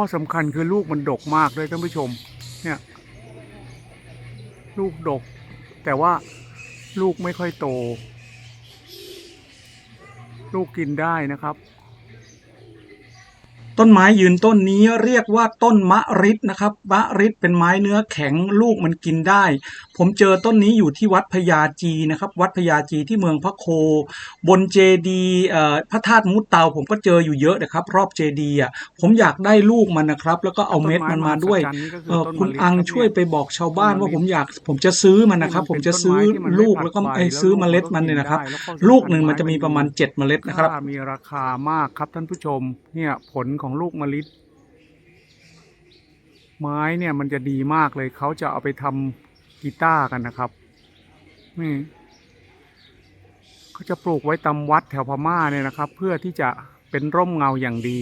ข้อสำคัญคือลูกมันดกมากเลยท่านผู้ชม เนี่ย ลูกดก แต่ว่าลูกไม่ค่อยโต ลูกกินได้นะครับ ต้นไม้ยืนต้นนี้เรียกว่าต้นมะริดนะครับ มะริดเป็นไม้เนื้อแข็งลูกมันกินได้ ผมเจอต้นนี้อยู่ที่วัดพญาจีนะครับ วัดพญาจีที่เมืองพระโค บนเจดีย์เอ่อพระธาตุมุตเตาผมก็เจออยู่เยอะนะครับ รอบเจดีย์อะผมอยากได้ลูกมันนะครับ แล้วก็เอาเม็ดมันมาด้วยต้นไม้มหัศจรรย์นี่ก็คือเออต้นคุณมะลิอังครับช่วยเนี่ยไปบอกชาวบ้านต้นมะลิว่าผมอยากผมจะซื้อมันนะครับ ผมจะซื้อลูกแล้วก็ไอ้ซื้อเมล็ดมันเนี่ยนะครับ ลูกหนึ่งมันจะมีประมาณเจ็ดเมล็ดนะครับค่ามีราคามากครับท่านผู้ชมเนี่ยผลของลูกมะลิไม้เนี่ยมันจะดีมากเลยเขาจะเอาไปทำกีตาร์กันนะครับนี่เขาจะปลูกไว้ตามวัดแถวพม่าเนี่ยนะครับ เพื่อที่จะเป็นร่มเงาอย่างดี